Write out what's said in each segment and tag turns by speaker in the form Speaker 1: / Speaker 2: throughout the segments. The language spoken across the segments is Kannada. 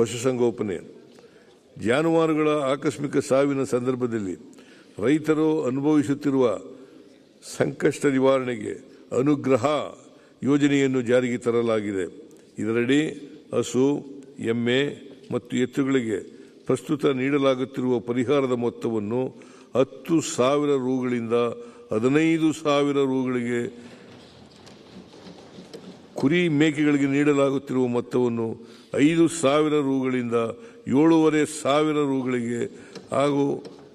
Speaker 1: ಪಶುಸಂಗೋಪನೆ. ಜಾನುವಾರುಗಳ ಆಕಸ್ಮಿಕ ಸಾವಿನ ಸಂದರ್ಭದಲ್ಲಿ ರೈತರು ಅನುಭವಿಸುತ್ತಿರುವ ಸಂಕಷ್ಟ ನಿವಾರಣೆಗೆ ಅನುಗ್ರಹ ಯೋಜನೆಯನ್ನು ಜಾರಿಗೆ ತರಲಾಗಿದೆ. ಇದರಡಿ ಹಸು, ಎಮ್ಮೆ ಮತ್ತು ಎತ್ತುಗಳಿಗೆ ಪ್ರಸ್ತುತ ನೀಡಲಾಗುತ್ತಿರುವ ಪರಿಹಾರದ ಮೊತ್ತವನ್ನು ಹತ್ತು ಸಾವಿರ ರೂಗಳಿಂದ ಹದಿನೈದು ಸಾವಿರ ರೂಗಳಿಗೆ ಕುರಿ ಮೇಕೆಗಳಿಗೆ ನೀಡಲಾಗುತ್ತಿರುವ ಮೊತ್ತವನ್ನು ಐದು ಸಾವಿರ ರೂಗಳಿಂದ ಏಳೂವರೆ ಸಾವಿರ ರೂಗಳಿಗೆ ಹಾಗೂ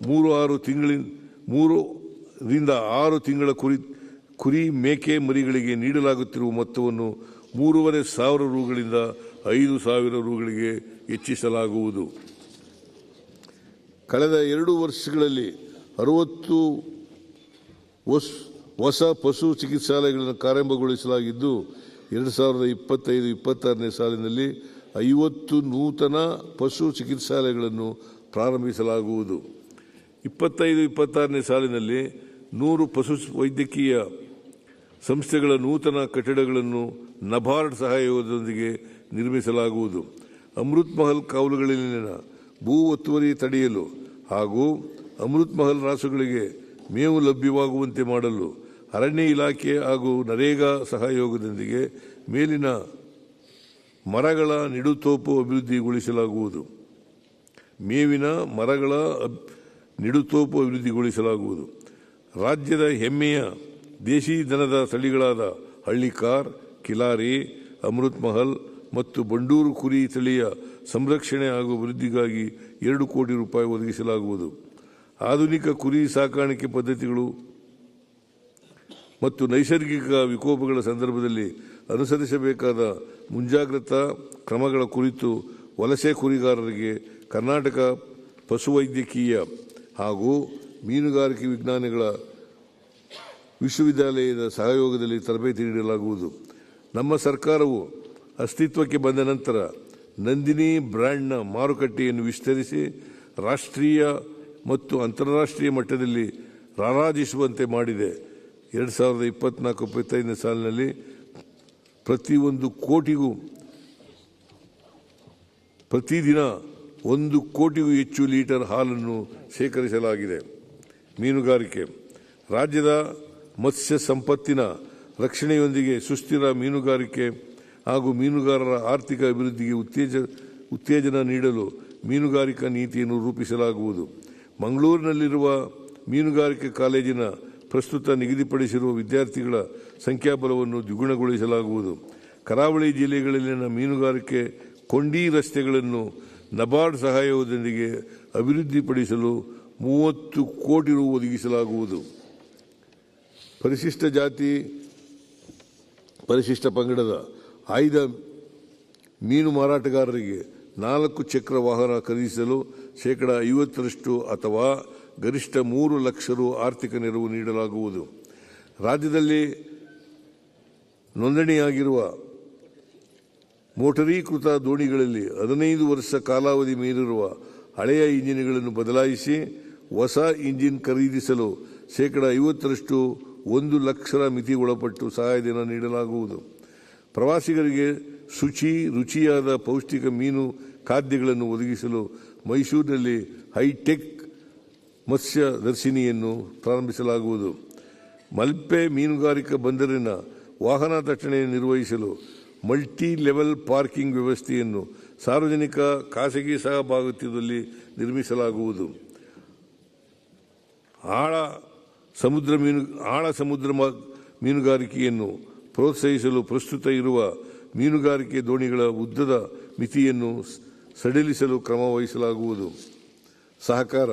Speaker 1: ಮೂರು ಆರು ತಿಂಗಳಿನ ಮೂರರಿಂದ ಆರು ತಿಂಗಳ ಕುರಿ ಕುರಿ ಮೇಕೆ ಮರಿಗಳಿಗೆ ನೀಡಲಾಗುತ್ತಿರುವ ಮೊತ್ತವನ್ನು ಮೂರುವರೆ ಸಾವಿರ ರೂಗಳಿಂದ ಐದು ಸಾವಿರ ರೂಗಳಿಗೆ ಹೆಚ್ಚಿಸಲಾಗುವುದು. ಕಳೆದ ಎರಡು ವರ್ಷಗಳಲ್ಲಿ ಅರವತ್ತು ಹೊಸ ಪಶು ಚಿಕಿತ್ಸಾಲಯಗಳನ್ನು ಕಾರ್ಯಾರಂಭಗೊಳಿಸಲಾಗಿದ್ದು ಎರಡು ಸಾವಿರದ ಇಪ್ಪತ್ತೈದು, ಇಪ್ಪತ್ತಾರನೇ ಸಾಲಿನಲ್ಲಿ ಐವತ್ತು ನೂತನ ಪಶು ಚಿಕಿತ್ಸಾಲಯಗಳನ್ನು ಪ್ರಾರಂಭಿಸಲಾಗುವುದು. ಇಪ್ಪತ್ತೈದು, ಇಪ್ಪತ್ತಾರನೇ ಸಾಲಿನಲ್ಲಿ ನೂರು ಪಶು ವೈದ್ಯಕೀಯ ಸಂಸ್ಥೆಗಳ ನೂತನ ಕಟ್ಟಡಗಳನ್ನು ನಬಾರ್ಡ್ ಸಹಯೋಗದೊಂದಿಗೆ ನಿರ್ಮಿಸಲಾಗುವುದು. ಅಮೃತ್ ಮಹಲ್ ಕಾವಲುಗಳಲ್ಲಿನ ಭೂ ಒತ್ತುವರಿ ತಡೆಯಲು ಹಾಗೂ ಅಮೃತ್ ಮಹಲ್ ರಾಸುಗಳಿಗೆ ಮೇವು ಲಭ್ಯವಾಗುವಂತೆ ಮಾಡಲು ಅರಣ್ಯ ಇಲಾಖೆ ಹಾಗೂ ನರೇಗಾ ಸಹಯೋಗದೊಂದಿಗೆ ಮೇಲಿನ ಮರಗಳ ನಿಡುತೋಪು ಅಭಿವೃದ್ಧಿಗೊಳಿಸಲಾಗುವುದು. ಮೇವಿನ ಮರಗಳ ನಿಡುತೋಪು ಅಭಿವೃದ್ಧಿಗೊಳಿಸಲಾಗುವುದು. ರಾಜ್ಯದ ಹೆಮ್ಮೆಯ ದೇಶಿ ದನದ ತಳಿಗಳಾದ ಹಳ್ಳಿಕಾರ್, ಕಿಲಾರಿ, ಅಮೃತ್ ಮಹಲ್ ಮತ್ತು ಬಂಡೂರು ಕುರಿ ತಳಿಯ ಸಂರಕ್ಷಣೆ ಹಾಗೂ ಅಭಿವೃದ್ಧಿಗಾಗಿ ಎರಡು ಕೋಟಿ ರೂಪಾಯಿ ಒದಗಿಸಲಾಗುವುದು. ಆಧುನಿಕ ಕುರಿ ಸಾಕಾಣಿಕೆ ಪದ್ಧತಿಗಳು ಮತ್ತು ನೈಸರ್ಗಿಕ ವಿಕೋಪಗಳ ಸಂದರ್ಭದಲ್ಲಿ ಅನುಸರಿಸಬೇಕಾದ ಮುಂಜಾಗ್ರತಾ ಕ್ರಮಗಳ ಕುರಿತು ವಲಸೆ ಕುರಿಗಾರರಿಗೆ ಕರ್ನಾಟಕ ಪಶುವೈದ್ಯಕೀಯ ಹಾಗೂ ಮೀನುಗಾರಿಕೆ ವಿಜ್ಞಾನಗಳ ವಿಶ್ವವಿದ್ಯಾಲಯದ ಸಹಯೋಗದಲ್ಲಿ ತರಬೇತಿ ನೀಡಲಾಗುವುದು. ನಮ್ಮ ಸರ್ಕಾರವು ಅಸ್ತಿತ್ವಕ್ಕೆ ಬಂದ ನಂತರ ನಂದಿನಿ ಬ್ರ್ಯಾಂಡ್ನ ಮಾರುಕಟ್ಟೆಯನ್ನು ವಿಸ್ತರಿಸಿ ರಾಷ್ಟ್ರೀಯ ಮತ್ತು ಅಂತಾರಾಷ್ಟ್ರೀಯ ಮಟ್ಟದಲ್ಲಿ ರಾರಾಜಿಸುವಂತೆ ಮಾಡಿದೆ. ಎರಡು ಸಾವಿರದ ಇಪ್ಪತ್ನಾಲ್ಕು ಇಪ್ಪತ್ತೈದನೇ ಸಾಲಿನಲ್ಲಿ ಪ್ರತಿಯೊಂದು ಕೋಟಿಗೂ ಪ್ರತಿದಿನ ಒಂದು ಕೋಟಿಗೂ ಹೆಚ್ಚು ಲೀಟರ್ ಹಾಲನ್ನು ಶೇಖರಿಸಲಾಗಿದೆ. ಮೀನುಗಾರಿಕೆ. ರಾಜ್ಯದ ಮತ್ಸ್ಯ ಸಂಪತ್ತಿನ ರಕ್ಷಣೆಯೊಂದಿಗೆ ಸುಸ್ಥಿರ ಮೀನುಗಾರಿಕೆ ಹಾಗೂ ಮೀನುಗಾರರ ಆರ್ಥಿಕ ಅಭಿವೃದ್ಧಿಗೆ ಉತ್ತೇಜ, ಉತ್ತೇಜನ ನೀಡಲು ಮೀನುಗಾರಿಕಾ ನೀತಿಯನ್ನು ರೂಪಿಸಲಾಗುವುದು. ಮಂಗಳೂರಿನಲ್ಲಿರುವ ಮೀನುಗಾರಿಕೆ ಕಾಲೇಜಿನ ಪ್ರಸ್ತುತ ನಿಗದಿಪಡಿಸಿರುವ ವಿದ್ಯಾರ್ಥಿಗಳ ಸಂಖ್ಯಾಬಲವನ್ನು ದ್ವಿಗುಣಗೊಳಿಸಲಾಗುವುದು. ಕರಾವಳಿ ಜಿಲ್ಲೆಗಳಲ್ಲಿನ ಮೀನುಗಾರಿಕೆ, ಕೊಂಡಿ ರಸ್ತೆಗಳನ್ನು ನಬಾರ್ಡ್ ಸಹಯೋಗದೊಂದಿಗೆ ಅಭಿವೃದ್ಧಿಪಡಿಸಲು ಮೂವತ್ತು ಕೋಟಿ ರು ಒದಗಿಸಲಾಗುವುದು. ಪರಿಶಿಷ್ಟ ಜಾತಿ, ಪರಿಶಿಷ್ಟ ಪಂಗಡದ ಆಯ್ದ ಮೀನು ಮಾರಾಟಗಾರರಿಗೆ ನಾಲ್ಕು ಚಕ್ರ ವಾಹನ ಖರೀದಿಸಲು ಶೇಕಡ ಐವತ್ತರಷ್ಟು ಅಥವಾ ಗರಿಷ್ಠ ಮೂರು ಲಕ್ಷ ರು ಆರ್ಥಿಕ ನೆರವು ನೀಡಲಾಗುವುದು. ರಾಜ್ಯದಲ್ಲಿ ನೋಂದಣಿಯಾಗಿರುವ ಮೋಟರೀಕೃತ ದೋಣಿಗಳಲ್ಲಿ ಹದಿನೈದು ವರ್ಷ ಕಾಲಾವಧಿ ಮೀರಿರುವ ಹಳೆಯ ಇಂಜಿನ್ಗಳನ್ನು ಬದಲಾಯಿಸಿ ಹೊಸ ಇಂಜಿನ್ ಖರೀದಿಸಲು ಶೇಕಡ ಐವತ್ತರಷ್ಟು ಒಂದು ಲಕ್ಷರ ಮಿತಿ ಒಳಪಟ್ಟು ಸಹಾಯಧನ ನೀಡಲಾಗುವುದು. ಪ್ರವಾಸಿಗರಿಗೆ ಶುಚಿ ರುಚಿಯಾದ ಪೌಷ್ಟಿಕ ಮೀನು ಖಾದ್ಯಗಳನ್ನು ಒದಗಿಸಲು ಮೈಸೂರಿನಲ್ಲಿ ಹೈಟೆಕ್ ಮತ್ಸ್ಯ ದರ್ಶಿನಿಯನ್ನು ಪ್ರಾರಂಭಿಸಲಾಗುವುದು. ಮಲ್ಪೆ ಮೀನುಗಾರಿಕಾ ಬಂದರಿನ ವಾಹನ ದಟ್ಟಣೆ ನಿರ್ವಹಿಸಲು ಮಲ್ಟಿ ಲೆವೆಲ್ ಪಾರ್ಕಿಂಗ್ ವ್ಯವಸ್ಥೆಯನ್ನು ಸಾರ್ವಜನಿಕ ಖಾಸಗಿ ಸಹಭಾಗಿತ್ವದಲ್ಲಿ ನಿರ್ಮಿಸಲಾಗುವುದು. ಆಳ ಸಮುದ್ರ ಮೀನು, ಆಳ ಸಮುದ್ರ ಮೀನುಗಾರಿಕೆಯನ್ನು ಪ್ರೋತ್ಸಾಹಿಸಲು ಪ್ರಸ್ತುತ ಇರುವ ಮೀನುಗಾರಿಕೆ ದೋಣಿಗಳ ಉದ್ದದ ಮಿತಿಯನ್ನು ಸಡಿಲಿಸಲು ಕ್ರಮ ವಹಿಸಲಾಗುವುದು. ಸಹಕಾರ.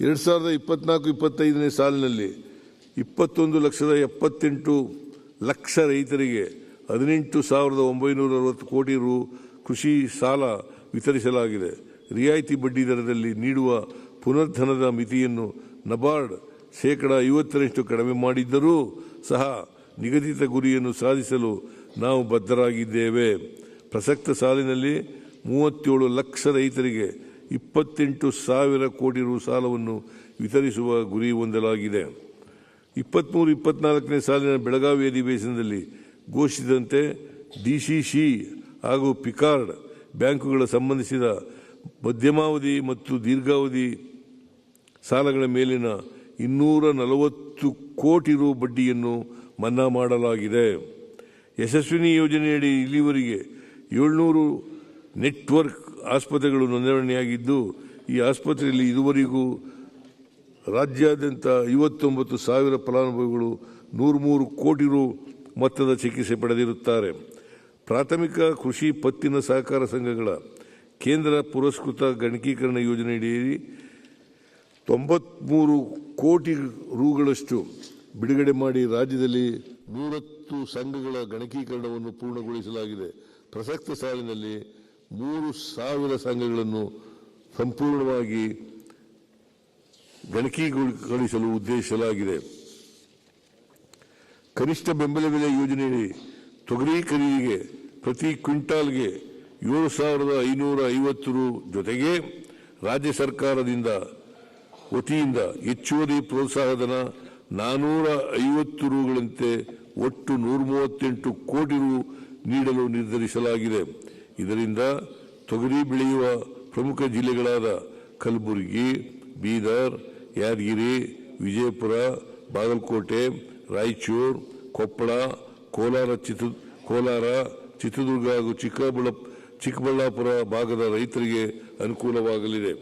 Speaker 1: ಎರಡು ಸಾವಿರದ ಇಪ್ಪತ್ನಾಲ್ಕು, ಇಪ್ಪತ್ತೈದನೇ ಸಾಲಿನಲ್ಲಿ ಇಪ್ಪತ್ತೊಂದು ಲಕ್ಷದ ಎಪ್ಪತ್ತೆಂಟು ಲಕ್ಷ ರೈತರಿಗೆ ಹದಿನೆಂಟು ಸಾವಿರದ ಒಂಬೈನೂರ ಅರವತ್ತು ಕೋಟಿ ರು ಕೃಷಿ ಸಾಲ ವಿತರಿಸಲಾಗಿದೆ. ರಿಯಾಯಿತಿ ಬಡ್ಡಿ ದರದಲ್ಲಿ ನೀಡುವ ಪುನರ್ಧನದ ಮಿತಿಯನ್ನು ನಬಾರ್ಡ್ ಶೇಕಡ ಐವತ್ತರಷ್ಟು ಕಡಿಮೆ ಮಾಡಿದ್ದರೂ ಸಹ ನಿಗದಿತ ಗುರಿಯನ್ನು ಸಾಧಿಸಲು ನಾವು ಬದ್ಧರಾಗಿದ್ದೇವೆ. ಪ್ರಸಕ್ತ ಸಾಲಿನಲ್ಲಿ ಮೂವತ್ತೇಳು ಲಕ್ಷ ರೈತರಿಗೆ ಇಪ್ಪತ್ತೆಂಟು ಸಾವಿರ ಕೋಟಿ ರು ಸಾಲವನ್ನು ವಿತರಿಸುವ ಗುರಿ ಹೊಂದಲಾಗಿದೆ. ಇಪ್ಪತ್ತ್ಮೂರು ಇಪ್ಪತ್ನಾಲ್ಕನೇ ಸಾಲಿನ ಬೆಳಗಾವಿ ಅಧಿವೇಶನದಲ್ಲಿ ಘೋಷಿಸಿದಂತೆ ಡಿಸಿಸಿ ಹಾಗೂ ಪಿಕಾರ್ಡ್ ಬ್ಯಾಂಕುಗಳ ಸಂಬಂಧಿಸಿದ ಮಧ್ಯಮಾವಧಿ ಮತ್ತು ದೀರ್ಘಾವಧಿ ಸಾಲಗಳ ಮೇಲಿನ ಇನ್ನೂರ ನಲವತ್ತು ಕೋಟಿ ರು ಬಡ್ಡಿಯನ್ನು ಮನ್ನಾ ಮಾಡಲಾಗಿದೆ. ಯಶಸ್ವಿನಿ ಯೋಜನೆಯಡಿ ಇಲ್ಲಿವರೆಗೆ ಏಳ್ನೂರು ನೆಟ್ವರ್ಕ್ ಆಸ್ಪತ್ರೆಗಳು ನೋಂದಣಿಯಾಗಿದ್ದು, ಈ ಆಸ್ಪತ್ರೆಯಲ್ಲಿ ಇದುವರೆಗೂ ರಾಜ್ಯಾದ್ಯಂತ ಐವತ್ತೊಂಬತ್ತು ಸಾವಿರ ಫಲಾನುಭವಿಗಳು ನೂರಮೂರು ಕೋಟಿ ರು ಮೊತ್ತದ ಚಿಕಿತ್ಸೆ ಪಡೆದಿರುತ್ತಾರೆ. ಪ್ರಾಥಮಿಕ ಕೃಷಿ ಪತ್ತಿನ ಸಹಕಾರ ಸಂಘಗಳ ಕೇಂದ್ರ ಪುರಸ್ಕೃತ ಗಣಕೀಕರಣ ಯೋಜನೆಯಡಿಯಲ್ಲಿ ತೊಂಬತ್ಮೂರು ಕೋಟಿ ರುಗಳಷ್ಟು ಬಿಡುಗಡೆ ಮಾಡಿ ರಾಜ್ಯದಲ್ಲಿ ನೂರತ್ತು ಸಂಘಗಳ ಗಣಕೀಕರಣವನ್ನು ಪೂರ್ಣಗೊಳಿಸಲಾಗಿದೆ. ಪ್ರಸಕ್ತ ಸಾಲಿನಲ್ಲಿ ಮೂರು ಸಾವಿರ ಸಂಘಗಳನ್ನು ಸಂಪೂರ್ಣವಾಗಿ ಗಣಕೀಕರಿಸಲು ಉದ್ದೇಶಿಸಲಾಗಿದೆ. ಕನಿಷ್ಠ ಬೆಂಬಲ ಬೆಲೆ ಯೋಜನೆಯಡಿ ತೊಗರಿ ಖರೀದಿಗೆ ಪ್ರತಿ ಕ್ವಿಂಟಾಲ್ಗೆ ಏಳು ಸಾವಿರದ ಐನೂರ ಐವತ್ತು ರು ಜೊತೆಗೆ ರಾಜ್ಯ ಸರ್ಕಾರದಿಂದ ವತಿಯಿಂದ ಹೆಚ್ಚುವರಿ ಪ್ರೋತ್ಸಾಹಧನ ನಾನೂರ ಐವತ್ತು ರುಗಳಂತೆ ಒಟ್ಟು ನೂರ ಮೂವತ್ತೆಂಟು ಕೋಟಿ ರು ನೀಡಲು ನಿರ್ಧರಿಸಲಾಗಿದೆ. ಇದರಿಂದ ತೊಗರಿ ಬೆಳೆಯುವ ಪ್ರಮುಖ ಜಿಲ್ಲೆಗಳಾದ ಕಲಬುರಗಿ, ಬೀದರ್, ಯಾದಗಿರಿ, ವಿಜಯಪುರ, ಬಾಗಲಕೋಟೆ, ರಾಯಚೂರು, ಕೊಪ್ಪಳ, ಕೋಲಾರ ಚಿತ್ರ, ಕೋಲಾರ, ಚಿತ್ರದುರ್ಗ ಹಾಗೂ ಚಿಕ್ಕಬಳ್ಳಾ ಚಿಕ್ಕಬಳ್ಳಾಪುರ ಭಾಗದ ರೈತರಿಗೆ ಅನುಕೂಲವಾಗಲಿದೆ.